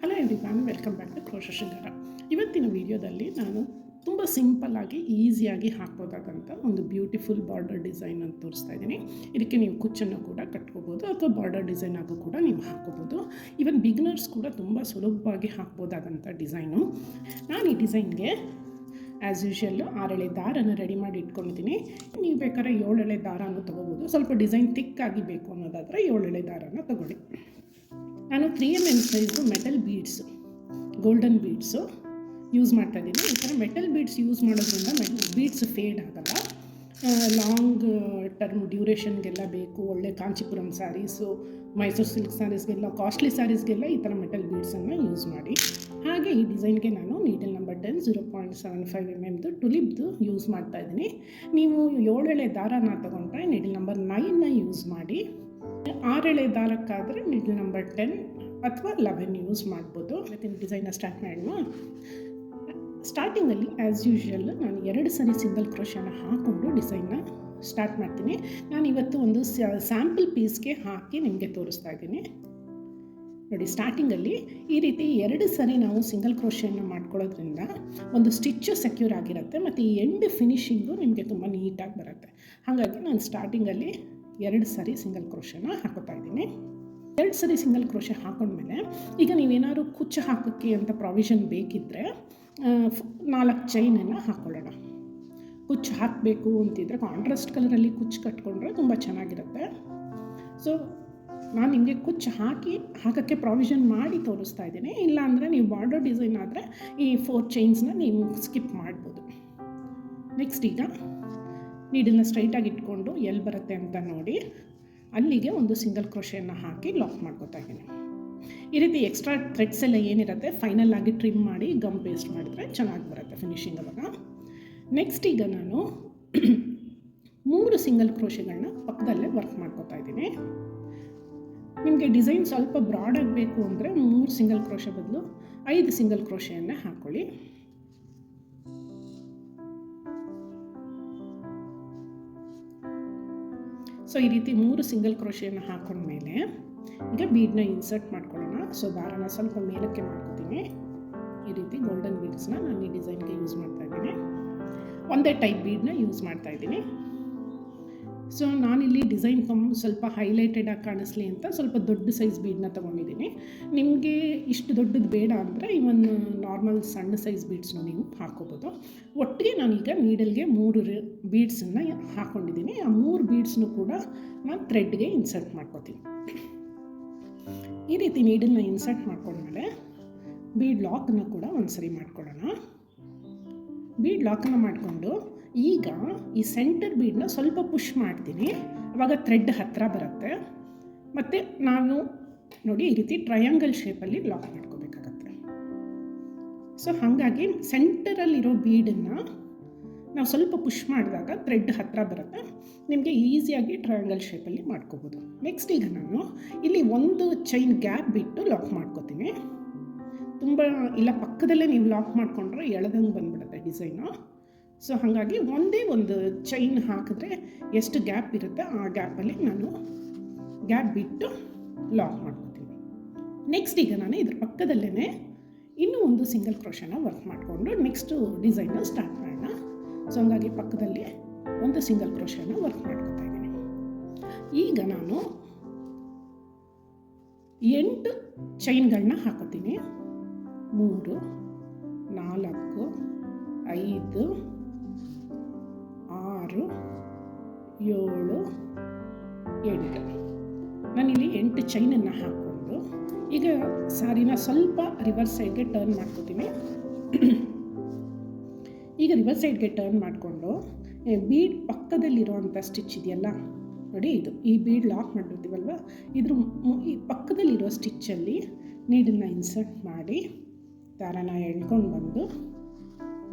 Hello everyone welcome back to crochet ಇವತ್ತಿನ ವಿಡಿಯೋದಲ್ಲಿ ನಾನು ತುಂಬ ಸಿಂಪಲ್ಲಾಗಿ ಈಸಿಯಾಗಿ ಹಾಕ್ಬೋದಾದಂಥ ಒಂದು ಬ್ಯೂಟಿಫುಲ್ ಬಾರ್ಡರ್ ಡಿಸೈನ್ ಅಂತ ತೋರಿಸ್ತಾ ಇದ್ದೀನಿ. ಇದಕ್ಕೆ ನೀವು ಕುಚ್ಚನ್ನು ಕೂಡ ಕಟ್ಕೋಬೋದು, ಅಥವಾ ಬಾರ್ಡರ್ ಡಿಸೈನ್ ಆಗೂ ಕೂಡ ನೀವು ಹಾಕೋಬೋದು ಇವನ್ ಬಿಗ್ನರ್ಸ್ ಕೂಡ ತುಂಬ ಸುಲಭವಾಗಿ ಹಾಕ್ಬೋದಾದಂಥ ಡಿಸೈನು ನಾನು ಈ ಡಿಸೈನ್ಗೆ ಆ್ಯಸ್ ಯೂಶಲ್ಲು ಆರೆಳೆ ದಾರನ ರೆಡಿ ಮಾಡಿ ಇಟ್ಕೊಂಡಿದ್ದೀನಿ. ನೀವು ಬೇಕಾದ್ರೆ ಏಳೆಳೆ ದಾರನೂ ತೊಗೋಬೋದು. ಸ್ವಲ್ಪ ಡಿಸೈನ್ ತಿಕ್ಕಾಗಿ ಬೇಕು ಅನ್ನೋದಾದರೆ ಏಳೆಳೆ ದಾರನ ತಗೊಳ್ಳಿ. ನಾನು three M M size metal beads golden beads use ಮಾಡ್ತಾ ಇದ್ದೀನಿ. ಈ ಥರ ಮೆಟಲ್ ಬೀಡ್ಸ್ ಯೂಸ್ ಮಾಡೋದ್ರಿಂದ ಮೆಟಲ್ ಬೀಡ್ಸ್ ಫೇಡ್ ಆಗಲ್ಲ. ಲಾಂಗ್ ಟರ್ಮ್ ಡ್ಯೂರೇಷನ್ಗೆಲ್ಲ ಬೇಕು. ಒಳ್ಳೆ ಕಾಂಚಿಪುರಂ ಸ್ಯಾರೀಸು ಮೈಸೂರು ಸಿಲ್ಕ್ ಸ್ಯಾರೀಸ್ಗೆಲ್ಲ ಕಾಸ್ಟ್ಲಿ ಸ್ಯಾರೀಸ್ಗೆಲ್ಲ ಈ ಥರ ಮೆಟಲ್ ಬೀಡ್ಸನ್ನು ಯೂಸ್ ಮಾಡಿ. ಹಾಗೆ ಈ ಡಿಸೈನ್ಗೆ ನಾನು needle number ten zero point seven five M ಎಮ್ದು ಟುಲಿಪ್ದು ಯೂಸ್ ಮಾಡ್ತಾ ಇದ್ದೀನಿ. ನೀವು ಏಳೆಳೆ ದಾರನ ತಗೊಂಡ್ರೆ ನೀಡಲ್ ನಂಬರ್ ನೈನ್ನ ಯೂಸ್ ಮಾಡಿ. ಆರೆಳೆ ದಾರಕ್ಕಾದರೆ ನಿಡ್ಲ್ ನಂಬರ್ ಟೆನ್ ಅಥವಾ ಲೆವೆನ್ ಯೂಸ್ ಮಾಡ್ಬೋದು. ಇವತ್ತಿನ ಡಿಸೈನ ಸ್ಟಾರ್ಟ್ ಮಾಡೋಣ. ಸ್ಟಾರ್ಟಿಂಗಲ್ಲಿ ಆ್ಯಸ್ ಯೂಶ್ವಲ್ ನಾನು ಎರಡು ಸರಿ ಸಿಂಗಲ್ ಕ್ರೋಶನ ಹಾಕ್ಕೊಂಡು ಡಿಸೈನ್ನ ಸ್ಟಾರ್ಟ್ ಮಾಡ್ತೀನಿ. ನಾನು ಇವತ್ತು ಒಂದು ಸ್ಯಾಂಪಲ್ ಪೀಸ್ಗೆ ಹಾಕಿ ನಿಮಗೆ ತೋರಿಸ್ತಾ ಇದ್ದೀನಿ. ನೋಡಿ ಸ್ಟಾರ್ಟಿಂಗಲ್ಲಿ ಈ ರೀತಿ ಎರಡು ಸರಿ ನಾವು ಸಿಂಗಲ್ ಕ್ರೋಶನ್ನ ಮಾಡ್ಕೊಳ್ಳೋದ್ರಿಂದ ಒಂದು ಸ್ಟಿಚ್ಚು ಸೆಕ್ಯೂರ್ ಆಗಿರುತ್ತೆ, ಮತ್ತು ಈ ಎಂಡ್ ಫಿನಿಷಿಂಗು ನಿಮಗೆ ತುಂಬ ನೀಟಾಗಿ ಬರುತ್ತೆ. ಹಾಗಾಗಿ ನಾನು ಸ್ಟಾರ್ಟಿಂಗಲ್ಲಿ ಎರಡು ಸರಿ ಸಿಂಗಲ್ ಕ್ರೋಶನ ಹಾಕೋತಾ ಇದ್ದೀನಿ. ಎರಡು ಸರಿ ಸಿಂಗಲ್ ಕ್ರೋಶೆ ಹಾಕೊಂಡ್ಮೇಲೆ ಈಗ ನೀವೇನಾದ್ರು ಕುಚ್ಚು ಹಾಕೋಕ್ಕೆ ಅಂತ ಪ್ರಾವಿಷನ್ ಬೇಕಿದ್ದರೆ ನಾಲ್ಕು ಚೈನನ್ನು ಹಾಕ್ಕೊಳ್ಳೋಣ ಕುಚ್ಚು ಹಾಕಬೇಕು ಅಂತಿದ್ರೆ ಕಾಂಟ್ರಾಸ್ಟ್ ಕಲರಲ್ಲಿ ಕುಚ್ಚು ಕಟ್ಕೊಂಡ್ರೆ ತುಂಬ ಚೆನ್ನಾಗಿರುತ್ತೆ. ಸೊ ನಾನು ನಿಮಗೆ ಕುಚ್ಚು ಹಾಕಿ, ಹಾಕೋಕ್ಕೆ ಪ್ರಾವಿಷನ್ ಮಾಡಿ ತೋರಿಸ್ತಾ ಇದ್ದೀನಿ. ಇಲ್ಲಾಂದರೆ ನೀವು ಬಾರ್ಡರ್ ಡಿಸೈನ್ ಆದರೆ ಈ ಫೋರ್ ಚೈನ್ಸ್ನ ನೀವು ಸ್ಕಿಪ್ ಮಾಡ್ಬೋದು. ನೆಕ್ಸ್ಟ್ ಈಗ ನೀಡನ್ನು ಸ್ಟ್ರೈಟಾಗಿ ಇಟ್ಕೊಂಡು ಎಲ್ಲಿ ಬರುತ್ತೆ ಅಂತ ನೋಡಿ. ಅಲ್ಲಿಗೆ ಒಂದು ಸಿಂಗಲ್ ಕ್ರೋಷೆಯನ್ನು ಹಾಕಿ ಲಾಕ್ ಮಾಡ್ಕೋತಾ ಇದ್ದೀನಿ. ಈ ರೀತಿ ಎಕ್ಸ್ಟ್ರಾ ಥ್ರೆಡ್ಸ್ ಎಲ್ಲ ಏನಿರುತ್ತೆ ಫೈನಲ್ ಆಗಿ ಟ್ರಿಮ್ ಮಾಡಿ ಗಮ್ ಪೇಸ್ಟ್ ಮಾಡಿದ್ರೆ ಚೆನ್ನಾಗಿ ಬರುತ್ತೆ ಫಿನಿಶಿಂಗ್ ಅವಾಗ. ನೆಕ್ಸ್ಟ್ ಈಗ ನಾನು ಮೂರು ಸಿಂಗಲ್ ಕ್ರೋಷೆಗಳನ್ನ ಪಕ್ಕದಲ್ಲೇ ವರ್ಕ್ ಮಾಡ್ಕೋತಾ ಇದ್ದೀನಿ. ನಿಮಗೆ ಡಿಸೈನ್ ಸ್ವಲ್ಪ ಬ್ರಾಡ್ ಆಗಬೇಕು ಅಂದರೆ ಮೂರು ಸಿಂಗಲ್ ಕ್ರೋಷೆ ಬದಲು ಐದು ಸಿಂಗಲ್ ಕ್ರೋಷೆಯನ್ನೇ ಹಾಕ್ಕೊಳ್ಳಿ ಸೊ, ಈ ರೀತಿ ಮೂರು ಸಿಂಗಲ್ ಕ್ರೋಶೆಯನ್ನು ಹಾಕೊಂಡ್ಮೇಲೆ ಈಗ ಬೀಡನ್ನ ಇನ್ಸರ್ಟ್ ಮಾಡ್ಕೊಳ್ಳೋಣ. ಸೊ ದಾರನ ಸ್ವಲ್ಪ ಮೇಲಕ್ಕೆ ಮಾಡ್ಕೋತೀನಿ. ಈ ರೀತಿ ಗೋಲ್ಡನ್ ಬೀಡ್ಸ್ನ ನಾನು ಈ ಡಿಸೈನ್ಗೆ ಯೂಸ್ ಮಾಡ್ತಾ ಇದ್ದೀನಿ. ಒಂದೇ ಟೈಪ್ ಬೀಡನ್ನ ಯೂಸ್ ಮಾಡ್ತಾ ಇದ್ದೀನಿ. ಸೊ ನಾನಿಲ್ಲಿ ಡಿಸೈನ್ ಕಮ್ ಸ್ವಲ್ಪ ಹೈಲೈಟೆಡ್ ಆಗಿ ಕಾಣಿಸ್ಲಿ ಅಂತ ಸ್ವಲ್ಪ ದೊಡ್ಡ ಸೈಜ್ ಬೀಡನ್ನ ತೊಗೊಂಡಿದ್ದೀನಿ. ನಿಮಗೆ ಇಷ್ಟು ದೊಡ್ಡದು ಬೇಡ ಅಂದರೆ ಇವನ್ ನಾರ್ಮಲ್ ಸಣ್ಣ ಸೈಜ್ ಬೀಡ್ಸ್ನೂ ನೀವು ಹಾಕೋಬೋದು. ಒಟ್ಟಿಗೆ ನಾನೀಗ ನೀಡಲ್ಗೆ ಮೂರು ಬೀಡ್ಸನ್ನು ಹಾಕ್ಕೊಂಡಿದ್ದೀನಿ ಆ ಮೂರು ಬೀಡ್ಸ್ನು ಕೂಡ ನಾನು ಥ್ರೆಡ್ಗೆ ಇನ್ಸರ್ಟ್ ಮಾಡ್ಕೋತೀನಿ. ಈ ರೀತಿ ನೀಡಲ್ನ ಇನ್ಸರ್ಟ್ ಮಾಡ್ಕೊಂಡ್ಮೇಲೆ ಬೀಡ್ ಲಾಕನ್ನು ಕೂಡ ಒಂದು ಸರಿ ಮಾಡ್ಕೊಳ್ಳೋಣ ಬೀಡ್ ಲಾಕನ್ನು ಮಾಡಿಕೊಂಡು ಈಗ ಈ ಸೆಂಟರ್ ಬೀಡನ್ನ ಸ್ವಲ್ಪ ಪುಷ್ ಮಾಡ್ತೀನಿ. ಅವಾಗ ಥ್ರೆಡ್ ಹತ್ತಿರ ಬರುತ್ತೆ. ಮತ್ತು ನಾನು ನೋಡಿ ಈ ರೀತಿ ಟ್ರಯಾಂಗಲ್ ಶೇಪಲ್ಲಿ ಲಾಕ್ ಮಾಡ್ಕೋಬೇಕಾಗತ್ತೆ. ಸೊ ಹಾಗಾಗಿ ಸೆಂಟರಲ್ಲಿರೋ ಬೀಡನ್ನು ನಾವು ಸ್ವಲ್ಪ ಪುಷ್ ಮಾಡಿದಾಗ ಥ್ರೆಡ್ ಹತ್ತಿರ ಬರುತ್ತೆ. ನಿಮಗೆ ಈಸಿಯಾಗಿ ಟ್ರಯಾಂಗಲ್ ಶೇಪಲ್ಲಿ ಮಾಡ್ಕೋಬೋದು. ನೆಕ್ಸ್ಟ್ ಈಗ ನಾನು ಇಲ್ಲಿ ಒಂದು ಚೈನ್ ಗ್ಯಾಪ್ ಬಿಟ್ಟು ಲಾಕ್ ಮಾಡ್ಕೋತೀನಿ. ತುಂಬ, ಇಲ್ಲ ಪಕ್ಕದಲ್ಲೇ ನೀವು ಲಾಕ್ ಮಾಡಿಕೊಂಡ್ರೆ ಎಳೆದಂಗೆ ಬಂದ್ಬಿಡುತ್ತೆ ಡಿಸೈನು ಸೊ ಹಾಗಾಗಿ ಒಂದೇ ಒಂದು ಚೈನ್ ಹಾಕಿದ್ರೆ ಎಷ್ಟು ಗ್ಯಾಪ್ ಇರುತ್ತೆ ಆ ಗ್ಯಾಪಲ್ಲಿ ನಾನು ಗ್ಯಾಪ್ ಬಿಟ್ಟು ಲಾಕ್ ಮಾಡ್ಕೋತೀನಿ. ನೆಕ್ಸ್ಟ್ ಈಗ ನಾನು ಇದ್ರ ಪಕ್ಕದಲ್ಲೇ ಇನ್ನೂ ಒಂದು ಸಿಂಗಲ್ ಕ್ರೋಶನ ವರ್ಕ್ ಮಾಡಿಕೊಂಡು ನೆಕ್ಸ್ಟು ಡಿಸೈನ್ನ ಸ್ಟಾರ್ಟ್ ಮಾಡೋಣ. ಸೊ ಹಂಗಾಗಿ ಪಕ್ಕದಲ್ಲಿ ಒಂದು ಸಿಂಗಲ್ ಕ್ರೋಶನ ವರ್ಕ್ ಮಾಡ್ಕೊತಾ ಇದ್ದೀನಿ. ಈಗ ನಾನು ಎಂಟು ಚೈನ್ಗಳನ್ನ ಹಾಕೋತೀನಿ. ಮೂರು, ನಾಲ್ಕು, ಐದು, ಆರು, ಏಳು, ಎಂಟು. ನಾನಿಲ್ಲಿ ಎಂಟು ಚೈನನ್ನು ಹಾಕ್ಕೊಂಡು ಈಗ ಸಾರಿನ ಸ್ವಲ್ಪ ರಿವರ್ಸ್ ಸೈಡ್ಗೆ ಟರ್ನ್ ಮಾಡ್ಕೋತೀನಿ. ಈಗ ರಿವರ್ಸ್ ಸೈಡ್ಗೆ ಟರ್ನ್ ಮಾಡಿಕೊಂಡು ಬೀಡ್ ಪಕ್ಕದಲ್ಲಿರುವಂಥ ಸ್ಟಿಚ್ ಇದೆಯಲ್ಲ, ನೋಡಿ ಇದು, ಈ ಬೀಡ್ ಲಾಕ್ ಮಾಡಿರ್ತೀವಲ್ವ ಇದ್ರ ಈ ಪಕ್ಕದಲ್ಲಿರೋ ಸ್ಟಿಚ್ಚಲ್ಲಿ ನೀಡನ್ನು ಇನ್ಸರ್ಟ್ ಮಾಡಿ ದಾರನ ಎಳ್ಕೊಂಡು ಬಂದು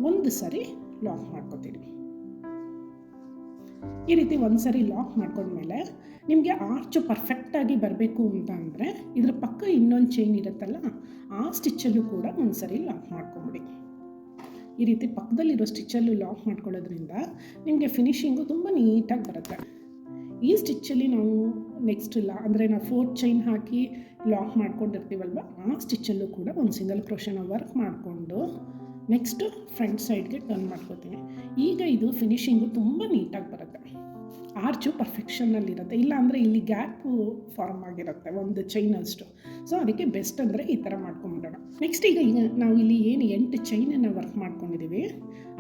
ಒಂದು ಸರಿ ಲಾಕ್ ಮಾಡ್ಕೋತೀನಿ ಈ ರೀತಿ ಒಂದು ಸರಿ ಲಾಕ್ ಮಾಡ್ಕೊಂಡ್ಮೇಲೆ ನಿಮಗೆ ಆರ್ಚು ಪರ್ಫೆಕ್ಟಾಗಿ ಬರಬೇಕು ಅಂತ ಅಂದರೆ ಇದ್ರ ಪಕ್ಕ ಇನ್ನೊಂದು ಚೈನ್ ಇರುತ್ತಲ್ಲ, ಆ ಸ್ಟಿಚ್ಚಲ್ಲೂ ಕೂಡ ಒಂದು ಸರಿ ಲಾಕ್ ಮಾಡ್ಕೊಂಬಿಡಿ. ಈ ರೀತಿ ಪಕ್ಕದಲ್ಲಿರೋ ಸ್ಟಿಚ್ಚಲ್ಲೂ ಲಾಕ್ ಮಾಡ್ಕೊಳ್ಳೋದ್ರಿಂದ ನಿಮಗೆ ಫಿನಿಷಿಂಗು ತುಂಬ ನೀಟಾಗಿ ಬರುತ್ತೆ. ಈ ಸ್ಟಿಚ್ಚಲ್ಲಿ ನಾವು ನೆಕ್ಸ್ಟ್ ಇಲ್ಲ ಅಂದರೆ ನಾವು ಫೋರ್ತ್ ಚೈನ್ ಹಾಕಿ ಲಾಕ್ ಮಾಡ್ಕೊಂಡಿರ್ತೀವಲ್ವ, ಆ ಸ್ಟಿಚ್ಚಲ್ಲೂ ಕೂಡ ಒಂದು ಸಿಂಗಲ್ ಕ್ರೋಶನ ವರ್ಕ್ ಮಾಡಿಕೊಂಡು ನೆಕ್ಸ್ಟು ಫ್ರಂಟ್ ಸೈಡ್ಗೆ ಟರ್ನ್ ಮಾಡ್ಕೋತೀನಿ ಈಗ ಇದು ಫಿನಿಶಿಂಗು ತುಂಬ ನೀಟಾಗಿ ಬರುತ್ತೆ. ಆರ್ಚು ಪರ್ಫೆಕ್ಷನ್ನಲ್ಲಿರುತ್ತೆ ಇಲ್ಲ ಅಂದರೆ ಇಲ್ಲಿ ಗ್ಯಾಪು ಫಾರ್ಮ್ ಆಗಿರುತ್ತೆ, ಒಂದು ಚೈನ್ ಅಷ್ಟು. ಸೊ ಅದಕ್ಕೆ ಬೆಸ್ಟ್ ಅಂದರೆ ಈ ಥರ ಮಾಡ್ಕೊಂಬಿಡೋಣ. ನೆಕ್ಸ್ಟ್ ಈಗ ಈಗ ನಾವು ಇಲ್ಲಿ ಏನು ಎಂಟು ಚೈನನ್ನು ವರ್ಕ್ ಮಾಡ್ಕೊಂಡಿದ್ದೀವಿ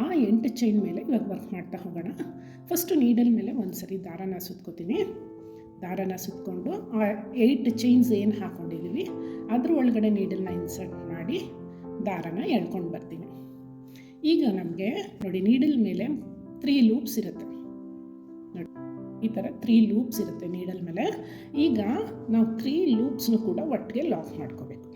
ಆ ಎಂಟು ಚೈನ್ ಮೇಲೆ ಇವಾಗ ವರ್ಕ್ ಮಾಡ್ತಾ ಹೋಗೋಣ. ಫಸ್ಟು ನೀಡಲ್ ಮೇಲೆ ಒಂದು ಸರಿ ದಾರನ ಸುತ್ಕೋತೀನಿ. ದಾರನ ಸುತ್ಕೊಂಡು, ಆ ಏಯ್ಟ್ ಚೈನ್ಸ್ ಏನು ಹಾಕ್ಕೊಂಡಿದ್ದೀವಿ ಅದ್ರ ಒಳಗಡೆ ನೀಡಲ್ನ ಇನ್ಸರ್ಟ್ ಮಾಡಿ, ದಾರನ ಎಳ್ಕೊಂಡು ಬರ್ತೀನಿ. ಈಗ ನಮಗೆ ನೋಡಿ ನೀಡಲ್ ಮೇಲೆ ತ್ರೀ ಲೂಪ್ಸ್ ಇರುತ್ತೆ. ನೋಡಿ, ಈ ಥರ ತ್ರೀ ಲೂಪ್ಸ್ ಇರುತ್ತೆ ನೀಡಲ್ ಮೇಲೆ. ಈಗ ನಾವು ತ್ರೀ ಲೂಪ್ಸ್ನು ಕೂಡ ಒಟ್ಟಿಗೆ ಲಾಕ್ ಮಾಡ್ಕೋಬೇಕು.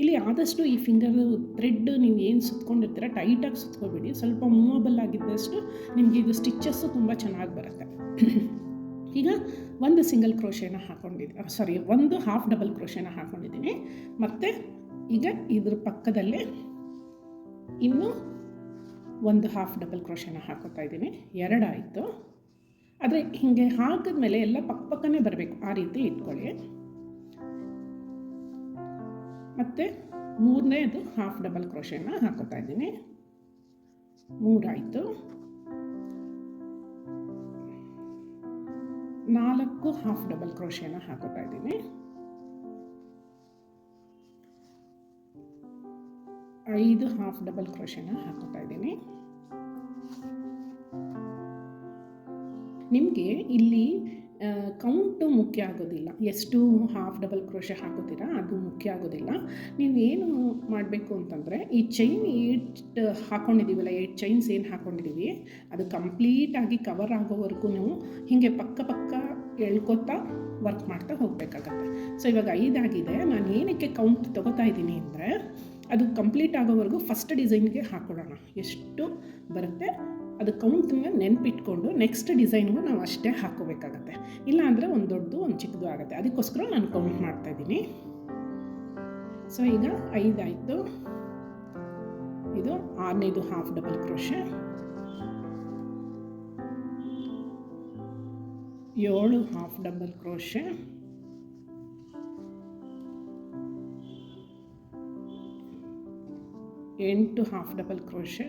ಇಲ್ಲಿ ಆದಷ್ಟು ಈ ಫಿಂಗರ್ ಥ್ರೆಡ್ ನೀವು ಏನು ಸುತ್ಕೊಂಡಿರ್ತೀರ ಟೈಟಾಗಿ ಸುತ್ಕೋಬೇಡಿ. ಸ್ವಲ್ಪ ಮೂವಬಲ್ ಆಗಿದ್ದಷ್ಟು ನಿಮಗೆ ಇದು ಸ್ಟಿಚ್ಚಸ್ಸು ತುಂಬ ಚೆನ್ನಾಗಿ ಬರುತ್ತೆ. ಈಗ ಒಂದು ಸಿಂಗಲ್ ಕ್ರೋಶೇನ ಹಾಕ್ಕೊಂಡಿದ್ದೀನಿ ಸಾರಿ ಒಂದು ಹಾಫ್ ಡಬಲ್ ಕ್ರೋಶೇನ ಹಾಕ್ಕೊಂಡಿದ್ದೀನಿ ಮತ್ತು ಈಗ ಇದ್ರ ಪಕ್ಕದಲ್ಲೇ ಇನ್ನು ಒಂದು ಹಾಫ್ ಡಬಲ್ ಕ್ರೋಶನ ಹಾಕೋತಾ ಇದ್ದೀನಿ. ಎರಡಾಯಿತು. ಆದರೆ ಹೀಗೆ ಹಾಕಿದ್ಮೇಲೆ ಎಲ್ಲ ಪಕ್ಕ ಪಕ್ಕನೇ ಬರಬೇಕು. ಆ ರೀತಿ ಇಟ್ಕೊಳ್ಳಿ. ಮತ್ತು ಮೂರನೇದು ಹಾಫ್ ಡಬಲ್ ಕ್ರೋಶನ ಹಾಕೋತಾ ಇದ್ದೀನಿ. ಮೂರಾಯಿತು. ನಾಲ್ಕು ಹಾಫ್ ಡಬಲ್ ಕ್ರೋಶನ ಹಾಕೋತಾ ಇದ್ದೀನಿ. ಐದು ಹಾಫ್ ಡಬಲ್ ಕ್ರೋಶನ ಹಾಕೋತಾ ಇದ್ದೀನಿ. ನಿಮಗೆ ಇಲ್ಲಿ ಕೌಂಟು ಮುಖ್ಯ ಆಗೋದಿಲ್ಲ. ಎಷ್ಟು ಹಾಫ್ ಡಬಲ್ ಕ್ರೋಶ ಹಾಕೋತೀರಾ ಅದು ಮುಖ್ಯ ಆಗೋದಿಲ್ಲ. ನೀವು ಏನು ಮಾಡಬೇಕು ಅಂತಂದರೆ, ಈ ಚೈನ್ ಏಟ್ ಹಾಕ್ಕೊಂಡಿದ್ದೀವಲ್ಲ ಏಟ್ ಚೈನ್ಸ್ ಏನು ಹಾಕ್ಕೊಂಡಿದ್ದೀವಿ ಅದು ಕಂಪ್ಲೀಟಾಗಿ ಕವರ್ ಆಗೋವರೆಗೂ ಹೀಗೆ ಪಕ್ಕ ಪಕ್ಕ ಎಳ್ಕೊತಾ ವರ್ಕ್ ಮಾಡ್ತಾ ಹೋಗಬೇಕಾಗತ್ತೆ. ಸೊ ಇವಾಗ ಐದಾಗಿದೆ. ನಾನು ಏನಕ್ಕೆ ಕೌಂಟ್ ತೊಗೋತಾ ಇದ್ದೀನಿ ಅಂದರೆ ಅದು ಕಂಪ್ಲೀಟ್ ಆಗೋವರೆಗೂ ಫಸ್ಟ್ ಡಿಸೈನ್ಗೆ ಹಾಕ್ಕೊಡೋಣ ಎಷ್ಟು ಬರುತ್ತೆ? ಅದು ಕೌಂಟ್ನ ನೆನಪಿಟ್ಕೊಂಡು ನೆಕ್ಸ್ಟ್ ಡಿಸೈನ್ಗೂ ನಾವು ಅಷ್ಟೇ ಹಾಕೋಬೇಕಾಗತ್ತೆ. ಇಲ್ಲಾಂದರೆ ಒಂದು ದೊಡ್ಡದು, ಒಂದು ಚಿಕ್ಕದು ಆಗುತ್ತೆ. ಅದಕ್ಕೋಸ್ಕರ ನಾನು ಕೌಂಟ್ ಮಾಡ್ತಾಯಿದ್ದೀನಿ ಸೊ ಈಗ ಐದಾಯಿತು ಇದು ಆರನೇದು ಹಾಫ್ ಡಬಲ್ ಕ್ರೋಶೆ ಏಳು ಹಾಫ್ ಡಬಲ್ ಕ್ರೋಶೆ ಎಂಟು ಹಾಫ್ ಡಬಲ್ ಕ್ರೋಶೆ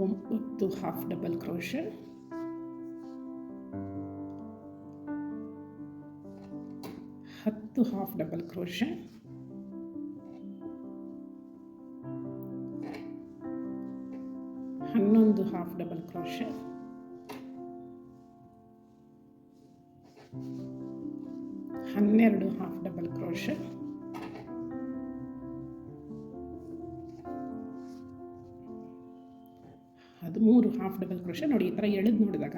ಒಂಬತ್ತು ಹಾಫ್ ಡಬಲ್ ಕ್ರೋಶೆ ಹತ್ತು ಹಾಫ್ ಡಬಲ್ ಕ್ರೋಶೆ ಹನ್ನೊಂದು ಹಾಫ್ ಡಬಲ್ ಕ್ರೋಶೆ ಡಬಲ್ ಮೂರು ಹಾಫ್ ಡಬಲ್ ಕ್ರೋಶೆ ನೋಡಿ, ಈ ಥರ ಎಳೆದು ನೋಡಿದಾಗ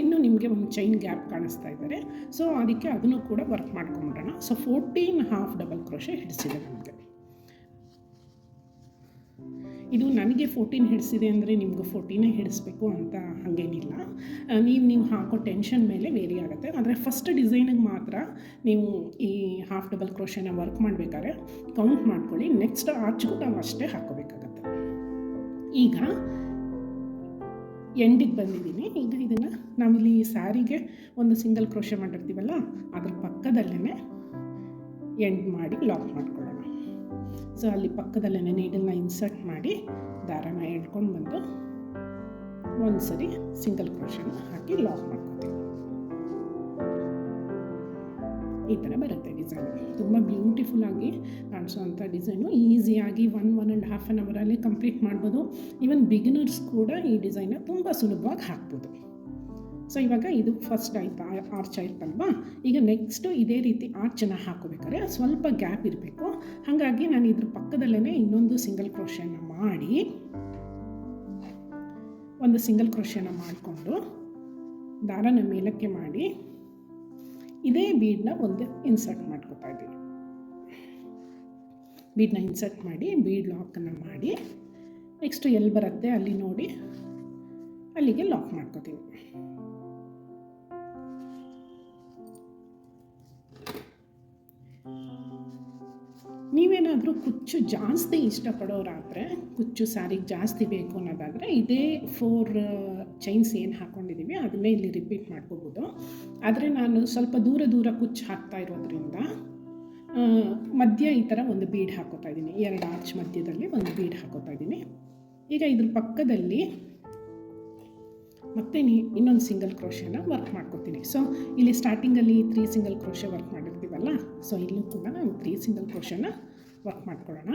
ಇನ್ನೂ ನಿಮಗೆ ಒಂದು ಚೈನ್ ಗ್ಯಾಪ್ ಕಾಣಿಸ್ತಾ ಇದ್ದಾರೆ. ಸೊ ಅದಕ್ಕೆ ಅದನ್ನು ಕೂಡ work ಮಾಡ್ಕೊಂಬಿಡೋಣ. So fourteen half double crochet ಹಿಡಿಸಿದೆ ನಮಗೆ. ಇದು ನನಗೆ ಫೋರ್ಟೀನ್ ಹಿಡಿಸಿದೆ ಅಂದರೆ ನಿಮ್ಗೆ ಫೋರ್ಟೀನೇ ಹಿಡಿಸ್ಬೇಕು ಅಂತ ಹಾಗೇನಿಲ್ಲ. ನೀವು ನೀವು ಹಾಕೋ ಟೆನ್ಷನ್ ಮೇಲೆ ವೇರಿ ಆಗುತ್ತೆ. ಆದರೆ ಫಸ್ಟ್ ಡಿಸೈನಿಗೆ ಮಾತ್ರ ನೀವು ಈ ಹಾಫ್ ಡಬಲ್ ಕ್ರೋಶನ ವರ್ಕ್ ಮಾಡಬೇಕಾದ್ರೆ ಕೌಂಟ್ ಮಾಡ್ಕೊಳ್ಳಿ. ನೆಕ್ಸ್ಟ್ ಆರ್ಚ್ಗೂ ನಾವು ಅಷ್ಟೇ ಹಾಕೋಬೇಕಾಗತ್ತೆ ಈಗ ಎಂಡಿಗೆ ಬಂದಿದ್ದೀನಿ. ಈಗ ಇದನ್ನು ನಾವಿಲ್ಲಿ ಸ್ಯಾರಿಗೆ ಒಂದು ಸಿಂಗಲ್ ಕ್ರೋಶೆ ಮಾಡಿರ್ತೀವಲ್ಲ, ಅದ್ರ ಪಕ್ಕದಲ್ಲೇ ಎಂಡ್ ಮಾಡಿ ಲಾಕ್ ಮಾಡ್ಕೊಳ್ಳೋಣ. ಸೊ ಅಲ್ಲಿ ಪಕ್ಕದಲ್ಲೇ ನೀಡಲ್ನ ಇನ್ಸರ್ಟ್ ಮಾಡಿ ದಾರನ ಎಳ್ಕೊಂಡು ಬಂದು ಒಂದು ಸರಿ ಸಿಂಗಲ್ ಕ್ರೋಶನ ಹಾಕಿ ಲಾಕ್ ಮಾಡ್ಕೋತೀವಿ. ಈ ಥರ ಬರುತ್ತೆ ಡಿಸೈನ್ ತುಂಬ ಬ್ಯೂಟಿಫುಲ್ಲಾಗಿ ಕಾಣಿಸೋವಂಥ ಡಿಸೈನು ಈಸಿಯಾಗಿ one one and half an ಅವರಲ್ಲಿ ಕಂಪ್ಲೀಟ್ ಮಾಡ್ಬೋದು. ಈವನ್ ಬಿಗಿನರ್ಸ್ ಕೂಡ ಈ ಡಿಸೈನ ತುಂಬ ಸುಲಭವಾಗಿ ಹಾಕ್ಬೋದು. ಸೊ ಇವಾಗ ಇದು ಫಸ್ಟ್ ಆಯ್ತು ಆರ್ಚ್ ಆಯ್ತಲ್ವಾ ಈಗ ನೆಕ್ಸ್ಟು ಇದೇ ರೀತಿ ಆರ್ಚನ್ನು ಹಾಕೋಬೇಕಾದ್ರೆ ಸ್ವಲ್ಪ ಗ್ಯಾಪ್ ಇರಬೇಕು. ಹಾಗಾಗಿ ನಾನು ಇದ್ರ ಪಕ್ಕದಲ್ಲೇ ಇನ್ನೊಂದು ಸಿಂಗಲ್ ಕ್ರೋಶನ ಮಾಡಿ, ಒಂದು ಸಿಂಗಲ್ ಕ್ರೋಶನ ಮಾಡಿಕೊಂಡು ದಾರನ ಮೇಲಕ್ಕೆ ಮಾಡಿ, ಇದೇ ಬೀಡನ್ನ ಒಂದು ಇನ್ಸರ್ಟ್ ಮಾಡ್ಕೋತಾ ಇದ್ದೀವಿ. ಬೀಡನ್ನ ಇನ್ಸರ್ಟ್ ಮಾಡಿ ಬೀಡ್ ಲಾಕನ್ನು ಮಾಡಿ ನೆಕ್ಸ್ಟು ಎಲ್ಲಿ ಬರುತ್ತೆ, ಅಲ್ಲಿ ನೋಡಿ, ಅಲ್ಲಿಗೆ ಲಾಕ್ ಮಾಡ್ಕೋತೀವಿ ನೀವೇನಾದರೂ ಕುಚ್ಚು ಜಾಸ್ತಿ ಇಷ್ಟಪಡೋರಾದರೆ, ಕುಚ್ಚು ಸ್ಯಾರಿಗೆ ಜಾಸ್ತಿ ಬೇಕು ಅನ್ನೋದಾದರೆ ಇದೇ ಫೋರ್ ಚೈನ್ಸ್ ಏನು ಹಾಕ್ಕೊಂಡಿದ್ದೀವಿ ಅದನ್ನೇ ಇಲ್ಲಿ ರಿಪೀಟ್ ಮಾಡ್ಕೋಬೋದು. ಆದರೆ ನಾನು ಸ್ವಲ್ಪ ದೂರ ದೂರ ಕುಚ್ಚು ಹಾಕ್ತಾ ಇರೋದ್ರಿಂದ ಮಧ್ಯ ಈ ಥರ ಒಂದು ಬೀಡ್ ಹಾಕೋತಾ ಇದ್ದೀನಿ. ಎರಡು ಆರ್ಚ್ ಮಧ್ಯದಲ್ಲಿ ಒಂದು ಬೀಡ್ ಹಾಕೋತಾ ಇದ್ದೀನಿ. ಈಗ ಇದ್ರ ಪಕ್ಕದಲ್ಲಿ ಮತ್ತೆ ನೀ ಇನ್ನೊಂದು ಸಿಂಗಲ್ ಕ್ರೋಷನ ವರ್ಕ್ ಮಾಡ್ಕೋತೀನಿ. ಸೊ, ಇಲ್ಲಿ ಸ್ಟಾರ್ಟಿಂಗಲ್ಲಿ ತ್ರೀ ಸಿಂಗಲ್ ಕ್ರೋಷ ವರ್ಕ್ ಮಾಡಿರ್ತೀವಲ್ಲ, ಸೊ ಇಲ್ಲೂ ಕೂಡ ನಾವು ತ್ರೀ ಸಿಂಗಲ್ ಕ್ರೋಶನ ವರ್ಕ್ ಮಾಡ್ಕೊಳ್ಳೋಣ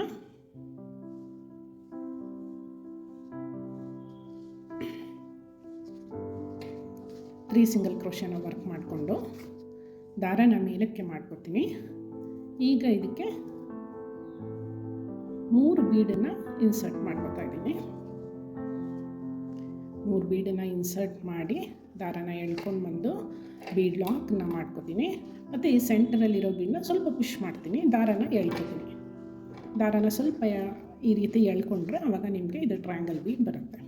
ತ್ರೀ ಸಿಂಗಲ್ ಕ್ರೋಶನ ವರ್ಕ್ ಮಾಡಿಕೊಂಡು ದಾರನ ಮೇಲಕ್ಕೆ ಮಾಡ್ಕೊತೀನಿ ಈಗ ಇದಕ್ಕೆ ಮೂರು ಬೀಡನ್ನು ಇನ್ಸರ್ಟ್ ಮಾಡ್ಕೊತಾ ಇದ್ದೀನಿ. ಮೂರು ಬೀಡನ್ನು ಇನ್ಸರ್ಟ್ ಮಾಡಿ ದಾರನ ಎಳ್ಕೊಂಡು ಬಂದು ಬೀಡ್ ಲಾಕ್ನ ಮಾಡ್ಕೊತೀನಿ. ಮತ್ತು ಈ ಸೆಂಟರಲ್ಲಿರೋ ಬೀಡನ್ನ ಸ್ವಲ್ಪ ಪುಷ್ ಮಾಡ್ತೀನಿ, ದಾರನ ಎಳ್ಕೊತೀನಿ. ದಾರನ ಸ್ವಲ್ಪ ಈ ರೀತಿ ಎಳ್ಕೊಂಡ್ರೆ ಆವಾಗ ನಿಮಗೆ ಇದು ಟ್ರಯಾಂಗಲ್ ಬೀಟ್ ಬರುತ್ತೆ.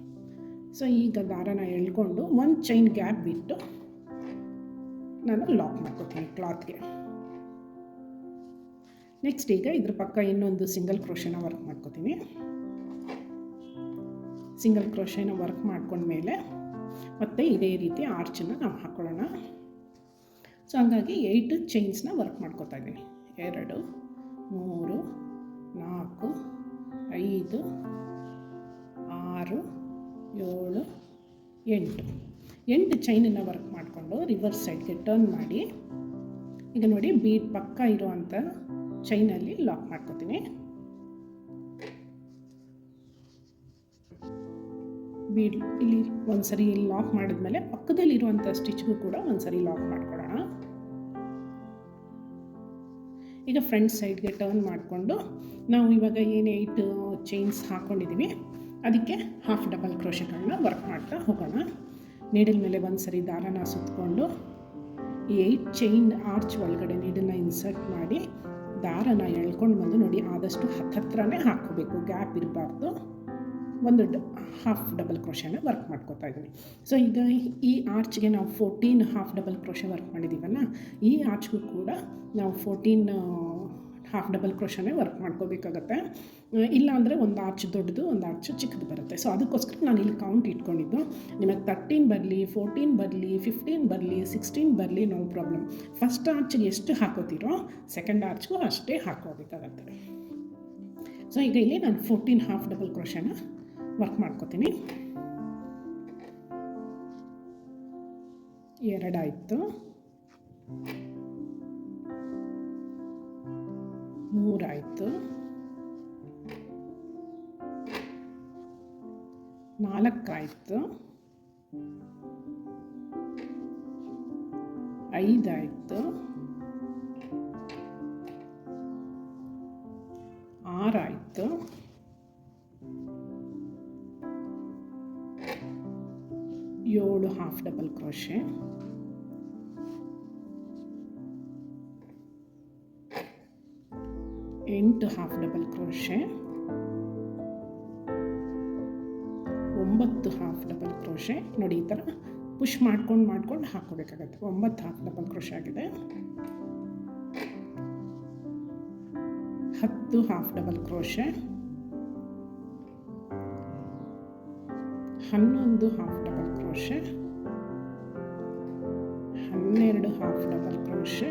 ಸೊ ಈಗ ದಾರನ ಎಳ್ಕೊಂಡು ಒಂದು ಚೈನ್ ಗ್ಯಾಪ್ ಬಿಟ್ಟು ನಾನು ಲಾಕ್ ಮಾಡ್ಕೊತೀನಿ ಕ್ಲಾತ್ಗೆ ನೆಕ್ಸ್ಟ್ ಈಗ ಇದ್ರ ಪಕ್ಕ ಇನ್ನೊಂದು ಸಿಂಗಲ್ ಕ್ರೋಶನ ವರ್ಕ್ ಮಾಡ್ಕೊತೀನಿ. ಸಿಂಗಲ್ ಕ್ರೋಶನ ವರ್ಕ್ ಮಾಡ್ಕೊಂಡ್ಮೇಲೆ ಮತ್ತೆ ಇದೇ ರೀತಿ ಆರ್ಚನ್ನು ನಾವು ಹಾಕ್ಕೊಳ್ಳೋಣ ಸೊ ಹಂಗಾಗಿ ಏಯ್ಟ್ ಚೈನ್ಸ್ನ ವರ್ಕ್ ಮಾಡ್ಕೊತಾ ಇದ್ದೀನಿ. ಎರಡು, ಮೂರು ನಾಲ್ಕು, ಐದು, ಆರು, ಏಳು, ಎಂಟು. ಎಂಟು ಚೈನನ್ನು ವರ್ಕ್ ಮಾಡಿಕೊಂಡು ರಿವರ್ಸ್ ಸೈಡ್ಗೆ ಟರ್ನ್ ಮಾಡಿ, ಈಗ ನೋಡಿ ಬೀಟ್ ಪಕ್ಕ ಇರುವಂಥ ಚೈನಲ್ಲಿ ಲಾಕ್ ಮಾಡ್ಕೋತೀನಿ. ಬೀಡ್ ಇಲ್ಲಿ ಒಂದ್ಸರಿ ಲಾಕ್ ಮಾಡಿದ್ಮೇಲೆ ಪಕ್ಕದಲ್ಲಿರುವಂಥ ಸ್ಟಿಚ್ಗೂ ಕೂಡ ಒಂದ್ಸರಿ ಲಾಕ್ ಮಾಡ್ಕೊಳ್ಳೋಣ. ಈಗ ಫ್ರಂಟ್ ಸೈಡ್ಗೆ ಟರ್ನ್ ಮಾಡಿಕೊಂಡು ನಾವು ಇವಾಗ ಏನು ಏಯ್ಟ್ ಚೈನ್ಸ್ ಹಾಕ್ಕೊಂಡಿದ್ದೀವಿ ಅದಕ್ಕೆ ಹಾಫ್ ಡಬಲ್ ಕ್ರೋಶಗಳನ್ನ ವರ್ಕ್ ಮಾಡ್ತಾ ಹೋಗೋಣ. ನೀಡಲ್ ಮೇಲೆ ಒಂದು ಸರಿ ದಾರನ ಸುತ್ತಕೊಂಡು ಏಯ್ಟ್ ಚೈನ್ ಆರ್ಚ್ ಒಳಗಡೆ ನೀಡನ್ನ ಇನ್ಸರ್ಟ್ ಮಾಡಿ, ದಾರನ ಎಳ್ಕೊಂಡು ಬಂದು ನೋಡಿ ಆದಷ್ಟು ಹತ್ತತ್ರನೇ ಹಾಕ್ಕೋಬೇಕು ಗ್ಯಾಪ್ ಇರಬಾರ್ದು. ಒಂದು ಹಾಫ್ ಡಬಲ್ ಕ್ರೋಶನ ವರ್ಕ್ ಮಾಡ್ಕೋತಾ ಇದ್ದೀನಿ. ಸೊ ಈಗ ಈ ಆರ್ಚ್ಗೆ ನಾವು fourteen half double crochet work ಮಾಡಿದ್ದೀವಲ್ಲ ಈ ಆರ್ಚ್ಗೂ ಕೂಡ ನಾವು ಫೋರ್ಟೀನ್ ಹಾಫ್ ಡಬಲ್ ಕ್ರೋಶನೇ ವರ್ಕ್ ಮಾಡ್ಕೋಬೇಕಾಗತ್ತೆ. ಇಲ್ಲ ಅಂದರೆ ಒಂದು ಆರ್ಚ್ ದೊಡ್ಡದು, ಒಂದು ಆರ್ಚ್ ಚಿಕ್ಕದು ಬರುತ್ತೆ. ಸೊ ಅದಕ್ಕೋಸ್ಕರ ನಾನು ಇಲ್ಲಿ ಕೌಂಟ್ ಇಟ್ಕೊಂಡಿದ್ದು. ನಿಮಗೆ ತರ್ಟೀನ್ ಬರಲಿ ಫೋರ್ಟೀನ್ ಬರಲಿ ಫಿಫ್ಟೀನ್ ಬರಲಿ ಸಿಕ್ಸ್ಟೀನ್ ಬರಲಿ ನೋ ಪ್ರಾಬ್ಲಮ್ ಫಸ್ಟ್ ಆರ್ಚ್ಗೆ ಎಷ್ಟು ಹಾಕೋತೀರೋ ಸೆಕೆಂಡ್ ಆರ್ಚ್ಗೂ ಅಷ್ಟೇ ಹಾಕೋಬೇಕಾಗತ್ತೆ. ಸೊ ಈಗ ಇಲ್ಲಿ ನಾನು ಫೋರ್ಟೀನ್ ಹಾಫ್ ಡಬಲ್ ಕ್ರೋಶನ ವರ್ಕ್ ಮಾಡ್ಕೋತೀನಿ. ಎರಡಾಯಿತು. ಮೂರಾಯಿತು. ನಾಲ್ಕಾಯಿತು. ಐದಾಯಿತು. ಆರಾಯಿತು. ಏಳು ಹಾಫ್ ಡಬಲ್ ಕ್ರೋಶೆ ಎಂಟು ಹಾಫ್ ಡಬಲ್ ಕ್ರೋಶೆ ಒಂಬತ್ತು ಹಾಫ್ ಡಬಲ್ ಕ್ರೋಶೆ ನೋಡಿ ಈ ಥರ ಪುಷ್ ಮಾಡ್ಕೊಂಡು ಮಾಡ್ಕೊಂಡು ಹಾಕೋಬೇಕಾಗತ್ತೆ ಒಂಬತ್ತು ಹಾಫ್ ಡಬಲ್ ಕ್ರೋಶೆ ಆಗಿದೆ. ಹತ್ತು ಹಾಫ್ ಡಬಲ್ ಕ್ರೋಶೆ ಹನ್ನೊಂದು ಹಾಫ್ ಡಬಲ್ ಕ್ರೋಶೆ ಹನ್ನೆರಡು ಹಾಫ್ ಡಬಲ್ ಕ್ರೋಶೆ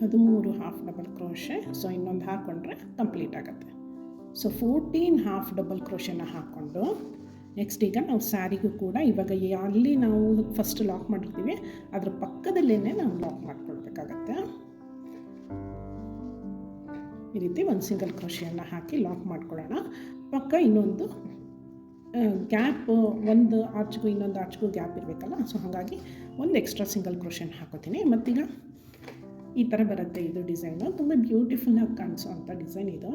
ಹದಿಮೂರು ಹಾಫ್ ಡಬಲ್ ಕ್ರೋಶೆ ಸೊ ಇನ್ನೊಂದು ಹಾಕ್ಕೊಂಡ್ರೆ ಕಂಪ್ಲೀಟ್ ಆಗುತ್ತೆ. ಸೊ ಫೋರ್ಟೀನ್ ಹಾಫ್ ಡಬಲ್ ಕ್ರೋಶೆನ ಹಾಕ್ಕೊಂಡು ನೆಕ್ಸ್ಟ್ ಈಗ ನಾವು ಸ್ಯಾರಿಗೂ ಕೂಡ ಇವಾಗ ಅಲ್ಲಿ ನಾವು ಫಸ್ಟ್ ಲಾಕ್ ಮಾಡಿರ್ತೀವಿ. ಅದ್ರ ಪಕ್ಕದಲ್ಲೇ ನಾವು ಲಾಕ್ ಮಾಡ್ಕೊಳ್ಬೇಕಾಗತ್ತೆ. ಈ ರೀತಿ ಒಂದು ಸಿಂಗಲ್ ಕ್ರೋಶಿಯನ್ನು ಹಾಕಿ ಲಾಕ್ ಮಾಡ್ಕೊಳ್ಳೋಣ. ಪಕ್ಕ ಇನ್ನೊಂದು ಗ್ಯಾಪ್ ಒಂದು ಆರ್ಚ್ಗೂ ಇನ್ನೊಂದು ಆರ್ಚ್ಗೂ ಗ್ಯಾಪ್ ಇರಬೇಕಲ್ಲ, ಸೊ ಹಾಗಾಗಿ ಒಂದು ಎಕ್ಸ್ಟ್ರಾ ಸಿಂಗಲ್ ಕ್ರೋಶನ್ ಹಾಕೋತೀನಿ. ಮತ್ತೀಗ ಈ ಥರ ಬರುತ್ತೆ ಇದು ಡಿಸೈನು ತುಂಬ ಬ್ಯೂಟಿಫುಲ್ಲಾಗಿ ಕಾಣಿಸೋ ಅಂಥ ಡಿಸೈನ್ ಇದು.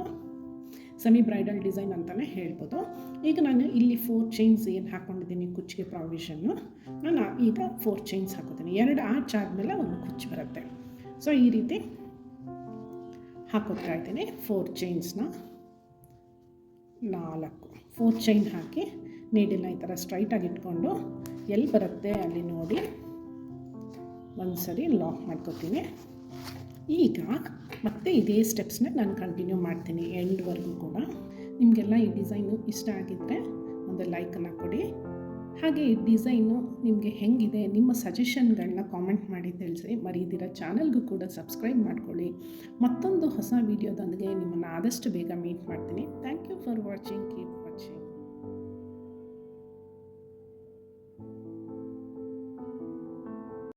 ಸೆಮಿ ಬ್ರೈಡಲ್ ಡಿಸೈನ್ ಅಂತಲೇ ಹೇಳ್ಬೋದು. ಈಗ ನಾನು ಇಲ್ಲಿ ಫೋರ್ ಚೈನ್ಸ್ ಏನು ಹಾಕ್ಕೊಂಡಿದ್ದೀನಿ ಕುಚ್ಚಿಗೆ ಪ್ರಾವಿಷನ್ನು ನಾನು ಈಗ ಫೋರ್ ಚೈನ್ಸ್ ಹಾಕೋತೀನಿ. ಎರಡು ಆರ್ಚ್ ಆದಮೇಲೆ ಒಂದು ಕುಚ್ಚು ಬರುತ್ತೆ. ಸೊ ಈ ರೀತಿ ಹಾಕೋತಾ ಇದ್ದೀನಿ ಫೋರ್ ಚೈನ್ಸ್ನ ನಾಲ್ಕು. ಫೋರ್ ಚೈನ್ ಹಾಕಿ ನೀಡಲ್ನ ಈ ಥರ ಸ್ಟ್ರೈಟಾಗಿ ಇಟ್ಕೊಂಡು ಎಲ್ಲಿ ಬರುತ್ತೆ ಅಲ್ಲಿ ನೋಡಿ ಒಂದು ಸರಿ ಲಾಕ್ ಮಾಡ್ಕೋತೀನಿ. ಈಗ ಮತ್ತೆ ಇದೇ ಸ್ಟೆಪ್ಸ್ನ ನಾನು ಕಂಟಿನ್ಯೂ ಮಾಡ್ತೀನಿ. ಎಂಡ್ವರೆಗೂ ಕೂಡ. ನಿಮಗೆಲ್ಲ ಈ ಡಿಸೈನು ಇಷ್ಟ ಆಗಿದ್ದರೆ ಒಂದು ಲೈಕನ್ನು ಕೊಡಿ. ಹಾಗೆ ಈ ಡಿಸೈನು ನಿಮಗೆ ಹೆಂಗಿದೆ, ನಿಮ್ಮ ಸಜೆಷನ್ಗಳನ್ನ ಕಾಮೆಂಟ್ ಮಾಡಿ ತಿಳಿಸಿ. ಮರೀದಿರ ಚಾನಲ್ಗೂ ಕೂಡ ಸಬ್ಸ್ಕ್ರೈಬ್ ಮಾಡ್ಕೊಳ್ಳಿ. ಮತ್ತೊಂದು ಹೊಸ ವೀಡಿಯೋದೊಂದಿಗೆ ನಿಮ್ಮನ್ನು ಆದಷ್ಟು ಬೇಗ ಮೀಟ್ ಮಾಡ್ತೀನಿ. Thank you for watching. Keep